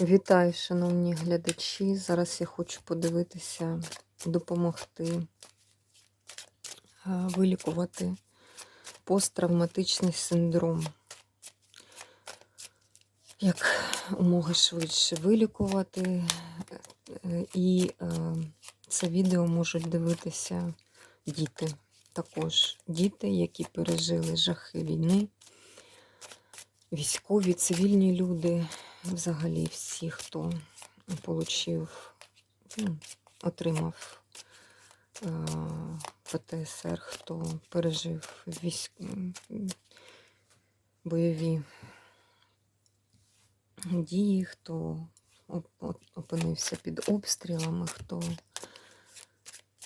Вітаю, шановні глядачі. Зараз я хочу подивитися, допомогти е, вилікувати посттравматичний синдром. Як умоги швидше вилікувати. Е, І е, це відео можуть дивитися діти. Також діти, які пережили жахи війни, військові, цивільні люди, взагалі всі, хто получив, ну, отримав е, ПТСР, хто пережив військ... бойові дії, хто оп- оп- опинився під обстрілами, хто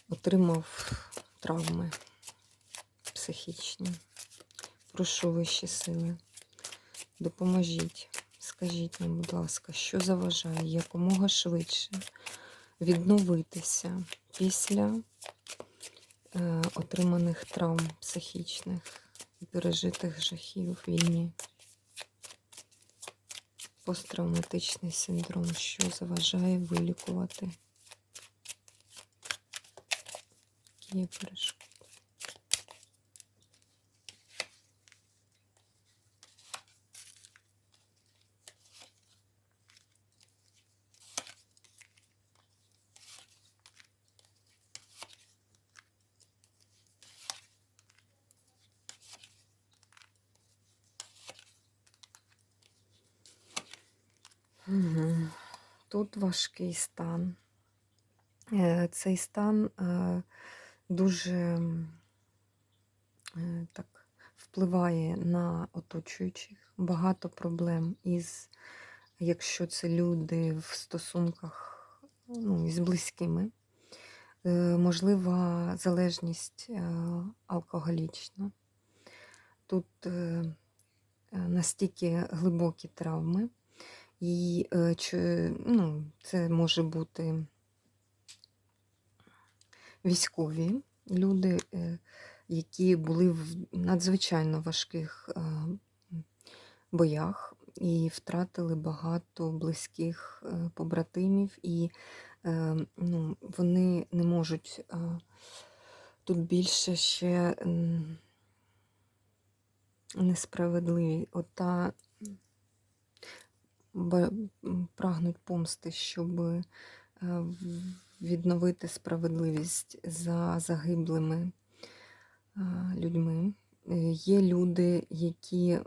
отримав травми психічні. Прошу вищі сили. Допоможіть, скажіть нам, будь ласка, що заважає якомога швидше відновитися після е, отриманих травм психічних пережитих жахів війні. Посттравматичний синдром, що заважає вилікувати. Які є перешкоди? Мгм. Тут важкий стан. Е, Цей стан е, дуже е, так впливає на оточуючих. Багато проблем із, якщо це люди в стосунках ну, із близькими. Можлива залежність алкоголічна. Тут настільки глибокі травми. І е, чи, ну, це може бути військові люди, е, які були в надзвичайно важких е, боях і втратили багато близьких е, побратимів, і ну, вони не можуть тут більше ще несправедливі. Ота м, прагнуть помсти, щоб е, відновити справедливість за загиблими е, людьми. Е, Є люди, які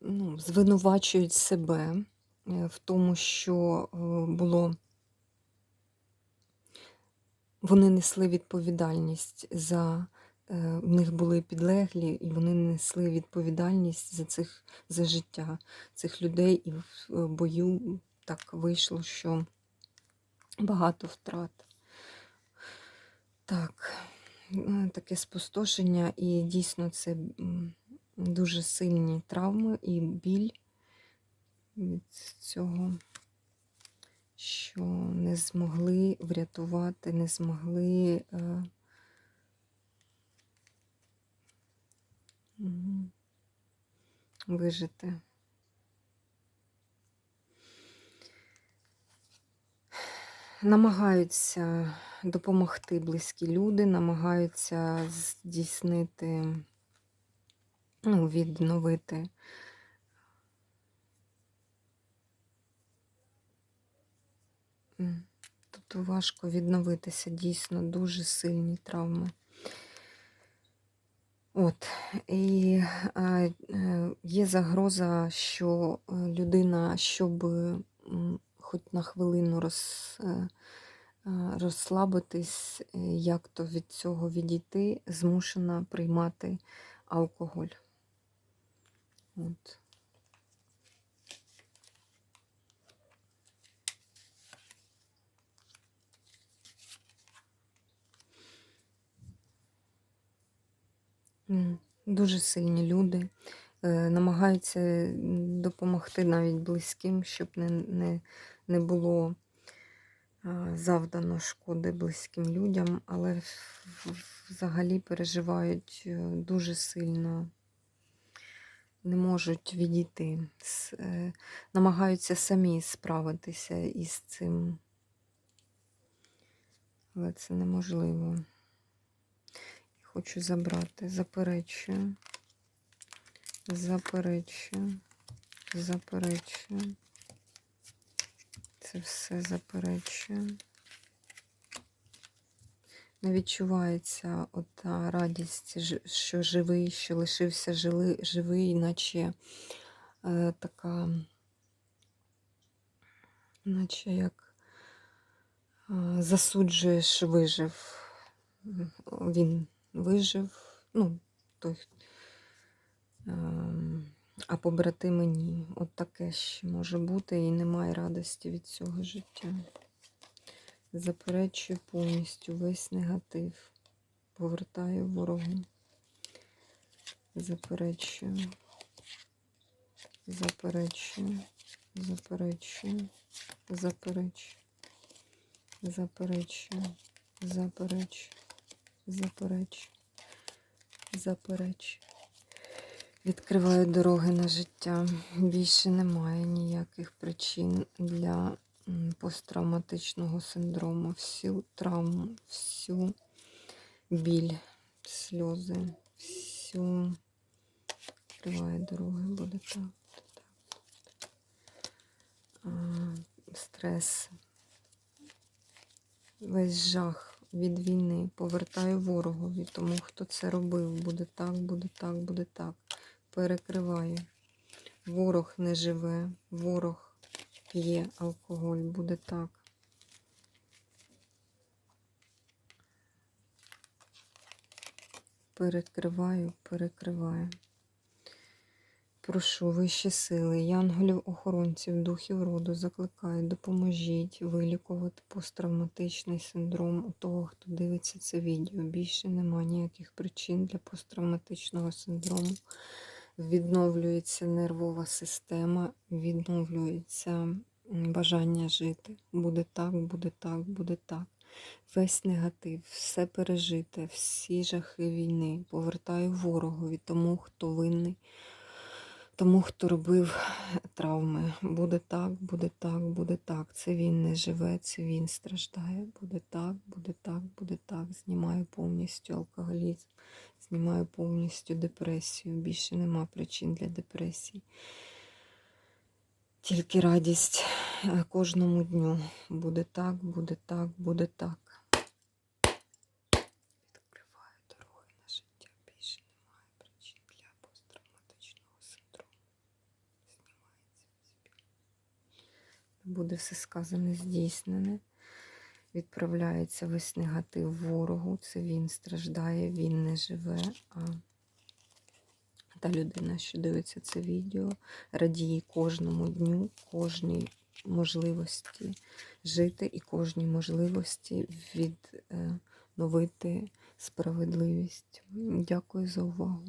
ну, звинувачують себе в тому, що було. Вони несли відповідальність за в них були підлеглі, і вони несли відповідальність за цих за життя цих людей. І в е, бою так вийшло, що багато втрат. Так, е, таке спустошення, і дійсно це дуже сильні травми і біль від цього, що не змогли врятувати, не змогли. Е, Мгм. Вижити. Намагаються допомогти близькі люди, намагаються здійснити, ну, відновити. М, Тобто важко відновитися, дійсно дуже сильні травми. От, і е, є загроза, що е, людина, щоб хоч на хвилину роз, е, е, розслабитись, як то від цього відійти, змушена приймати алкоголь. От. Дуже сильні люди. Е, Намагаються допомогти навіть близьким, щоб не, не, не було завдано шкоди близьким людям, але взагалі переживають е, дуже сильно не можуть відійти, е, намагаються самі справитися із цим. Але це неможливо. Хочу забрати, заперечую, заперечую, заперечую. Це все заперечую. Не відчувається ота радість, що живий, що лишився живий, наче е, така, наче як е, засуджуєш, вижив. Він вижив, ну, той, а побратими ні. От таке ще може бути, і немає радості від цього життя. Заперечую повністю весь негатив. Повертаю ворогу. Заперечую. Заперечую. Заперечую. Заперечую. Заперечую. Заперечую. Заперечую. Заперечую. Відкриваю дороги на життя. Більше немає ніяких причин для посттравматичного синдрому, всю травму, всю біль, сльози, всю. Відкриваю дороги, буде так, стрес, весь жах від війни. Повертаю ворогові, тому хто це робив, буде так, буде так, буде так. Перекриваю. Ворог не живе, ворог п'є алкоголь, буде так. Перекриваю, перекриваю. Прошу вищі сили, янголів, охоронців, духів роду, закликаю, допоможіть вилікувати посттравматичний синдром у того, хто дивиться це відео. Більше немає ніяких причин для посттравматичного синдрому. Відновлюється нервова система, відновлюється бажання жити. Буде так, буде так, буде так. Весь негатив, все пережите, всі жахи війни повертаю ворогові, тому хто винний, тому хто робив травми. Буде так, буде так, буде так. Це він не живе, це він страждає. Буде так, буде так, буде так. Знімаю повністю алкоголізм, знімаю повністю депресію. Більше нема причин для депресії. Тільки радість е, кожному дню. Буде так, буде так, буде так. Відкриваю дороги на життя. Більше немає причин для посттравматичного синдрому. Знімається весь біль. Буде все сказане, здійснене. Відправляється весь негатив ворогу. Це він страждає, він не живе. А та людина, що дивиться це відео, радіє кожному дню, кожній можливості жити і кожній можливості відновити справедливість. Дякую за увагу.